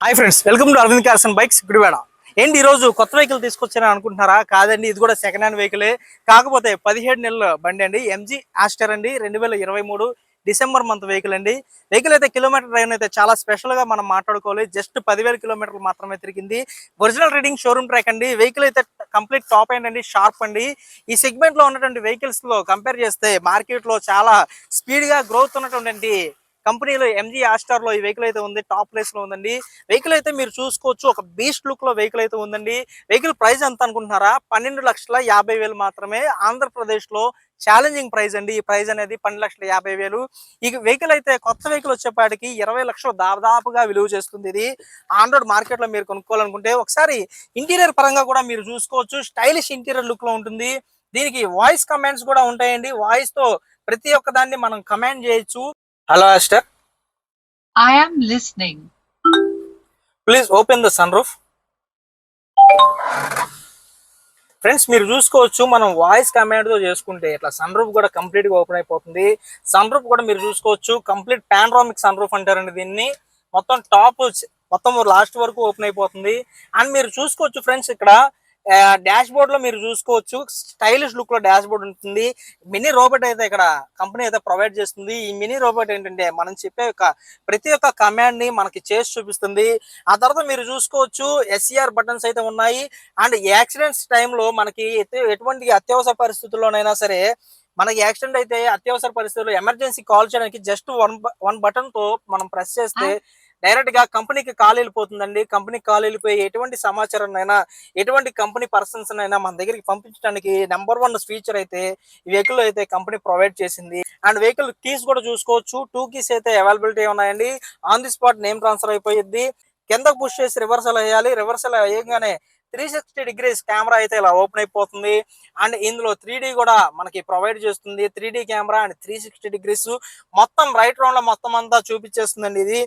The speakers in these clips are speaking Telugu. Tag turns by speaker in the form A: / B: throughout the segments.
A: Hi friends welcome to Aravind cars and bikes Gudivada ఏంటి ఈ రోజు కొత్త వెహికల్ తీసుకొచ్చారని అనుకుంటున్నారా? కాదండి ఇది కూడా సెకండ్ హ్యాండ్ వెహికలే కాకపోతే పదిహేడు నెలల బండి అండి ఎంజీ ఆస్టర్ అండి రెండు వేల ఇరవై మూడు డిసెంబర్ మంత్ వెహికల్ అండి. వెహికల్ అయితే కిలోమీటర్ డ్రైవ్ అయితే చాలా స్పెషల్గా మనం మాట్లాడుకోవాలి. జస్ట్ పదివేల కిలోమీటర్లు మాత్రమే తిరిగింది. ఒరిజినల్ రీడింగ్ షోరూమ్ ట్రాక్ అండి. వెహికల్ అయితే కంప్లీట్ టాప్ అండ్ అండి షార్ప్ అండి. ఈ సెగ్మెంట్లో ఉన్నటువంటి వెహికల్స్లో కంపేర్ చేస్తే మార్కెట్లో చాలా స్పీడ్గా గ్రోత్ ఉన్నటువంటి కంపెనీలో ఎంజీ ఆస్టార్లో ఈ వెహికల్ అయితే ఉంది టాప్ ప్లేస్లో ఉందండి. వెహికల్ అయితే మీరు చూసుకోవచ్చు ఒక బీస్ట్ లుక్లో వెహికల్ అయితే ఉందండి. వెహికల్ ప్రైస్ ఎంత అనుకుంటున్నారా? పన్నెండు లక్షల యాభై వేలు మాత్రమే ఆంధ్రప్రదేశ్లో ఛాలెంజింగ్ ప్రైస్ అండి. ఈ ప్రైస్ అనేది పన్నెండు లక్షల యాభై వేలు. ఈ వెహికల్ అయితే కొత్త వెహికల్ వచ్చేపాటికి ఇరవై లక్షలు దాదాపుగా విలువ చేస్తుంది ఇది. ఆండ్రాయిడ్ మార్కెట్లో మీరు కొనుక్కోవాలనుకుంటే ఒకసారి ఇంటీరియర్ పరంగా కూడా మీరు చూసుకోవచ్చు. స్టైలిష్ ఇంటీరియర్ లుక్లో ఉంటుంది. దీనికి వాయిస్ కమాండ్స్ కూడా ఉంటాయండి. వాయిస్తో ప్రతి ఒక్క దాన్ని మనం కమాండ్ చేయొచ్చు. Hello Astor
B: I am listening.
A: Please open the sunroof friends మీరు చూసుకోవచ్చు మనం వాయిస్ కమాండ్తో చేసుకుంటే ఇట్లా సన్ రూఫ్ కూడా కంప్లీట్గా ఓపెన్ అయిపోతుంది. సన్ రూఫ్ కూడా మీరు చూసుకోవచ్చు కంప్లీట్ పానరామిక్ సన్ రూఫ్ అంటారండి దీన్ని. మొత్తం టాప్ మొత్తం లాస్ట్ వరకు ఓపెన్ అయిపోతుంది. అండ్ మీరు చూసుకోవచ్చు ఫ్రెండ్స్ ఇక్కడ డాష్ బోర్డ్లో మీరు చూసుకోవచ్చు. స్టైలిష్ లుక్లో డాష్ బోర్డ్ ఉంటుంది. మినీ రోబోట్ అయితే ఇక్కడ కంపెనీ అయితే ప్రొవైడ్ చేస్తుంది. ఈ మినీ రోబోట్ ఏంటంటే మనం చెప్పే ఒక ప్రతి ఒక్క కమాండ్ని మనకి చేసి చూపిస్తుంది. ఆ తర్వాత మీరు చూసుకోవచ్చు ఎస్ఈఆర్ బటన్స్ అయితే ఉన్నాయి. అండ్ యాక్సిడెంట్స్ టైంలో మనకి ఎటువంటి అత్యవసర పరిస్థితుల్లోనైనా సరే మనకి యాక్సిడెంట్ అయితే అత్యవసర పరిస్థితుల్లో ఎమర్జెన్సీ కాల్ చేయడానికి జస్ట్ వన్ వన్ బటన్తో మనం ప్రెస్ చేస్తే డైరెక్ట్గా కంపెనీకి కాల్ వెళ్ళిపోతుందండి. కంపెనీకి కాల్ వెళ్ళిపోయి ఎటువంటి సమాచారం ఎటువంటి కంపెనీ పర్సన్స్ అయినా మన దగ్గరికి పంపించడానికి నెంబర్ వన్ ఫీచర్ అయితే ఈ వెహికల్ అయితే కంపెనీ ప్రొవైడ్ చేసింది. అండ్ వెహికల్ కీస్ కూడా చూసుకోవచ్చు. టూ కీస్ అయితే అవైలబిలిటీ ఉన్నాయండి. On the spot name transfer అయిపోయింది కిందకు పుష్ చేసి రివర్సల్ వేయాలి. రివర్సల్ అయ్యగానే త్రీ సిక్స్టీ డిగ్రీస్ కెమెరా అయితే ఇలా ఓపెన్ అయిపోతుంది. అండ్ ఇందులో త్రీ కూడా మనకి ప్రొవైడ్ చేస్తుంది. Three camera and three sixty degrees మొత్తం రైట్ రౌండ్లో మొత్తం అంతా చూపించేస్తుందండి ఇది.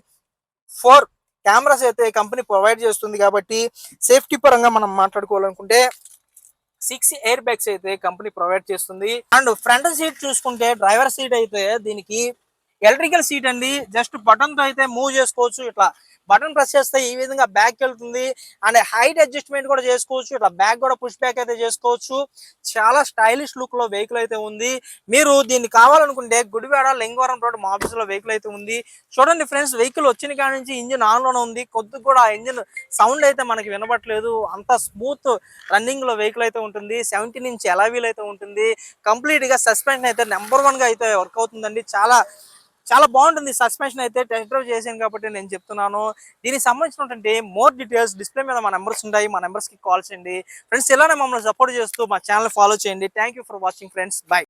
A: ఫోర్ కెమెరాస్ అయితే కంపెనీ ప్రొవైడ్ చేస్తుంది కాబట్టి సేఫ్టీ పరంగా మనం మాట్లాడుకోవాలనుకుంటే సిక్స్ ఎయిర్ బ్యాగ్స్ అయితే కంపెనీ ప్రొవైడ్ చేస్తుంది. అండ్ ఫ్రంట్ సీట్ చూసుకుంటే డ్రైవర్ సీట్ అయితే దీనికి ఎలక్ట్రికల్ సీట్ అండి. జస్ట్ బటన్తో అయితే మూవ్ చేసుకోవచ్చు. ఇట్లా బటన్ ప్రెస్ చేస్తే ఈ విధంగా బ్యాక్ వెళ్తుంది. అండ్ హైట్ అడ్జస్ట్మెంట్ కూడా చేసుకోవచ్చు. ఇట్లా బ్యాక్ కూడా పుష్ బ్యాక్ అయితే చేసుకోవచ్చు. చాలా స్టైలిష్ లుక్లో వెహికల్ అయితే ఉంది. మీరు దీన్ని కావాలనుకుంటే గుడివాడ లింగవరం రోడ్ మా ఆఫీస్లో వెహికల్ అయితే ఉంది. చూడండి ఫ్రెండ్స్ వెహికల్ వచ్చిన కాడ నుంచి ఇంజిన్ ఆన్లోనే ఉంది. కొద్ది కూడా ఇంజిన్ సౌండ్ అయితే మనకి వినబట్లేదు అంత స్మూత్ రన్నింగ్లో వెహికల్ అయితే ఉంటుంది. సెవెంటీ నుంచి ఎలా వీల్ అయితే ఉంటుంది. కంప్లీట్గా సస్పెన్షన్ అయితే నెంబర్ వన్గా అయితే వర్క్ అవుతుందండి. చాలా చాలా బాగుంటుంది సస్పెన్షన్ అయితే టెస్ట్ డ్రైవ్ చేశాను కాబట్టి నేను చెప్తున్నాను. దీనికి సంబంధించినటువంటి మోర్ డీటెయిల్స్ డిస్ప్లే మీద మా నెంబర్స్ ఉంటాయి మా నెంబర్స్కి కాల్ చేయండి. ఫ్రెండ్స్ ఇలానే మమ్మల్ని సపోర్ట్ చేస్తూ మా ఛానల్ ఫాలో చేయండి. Thank for watching friends. Bye.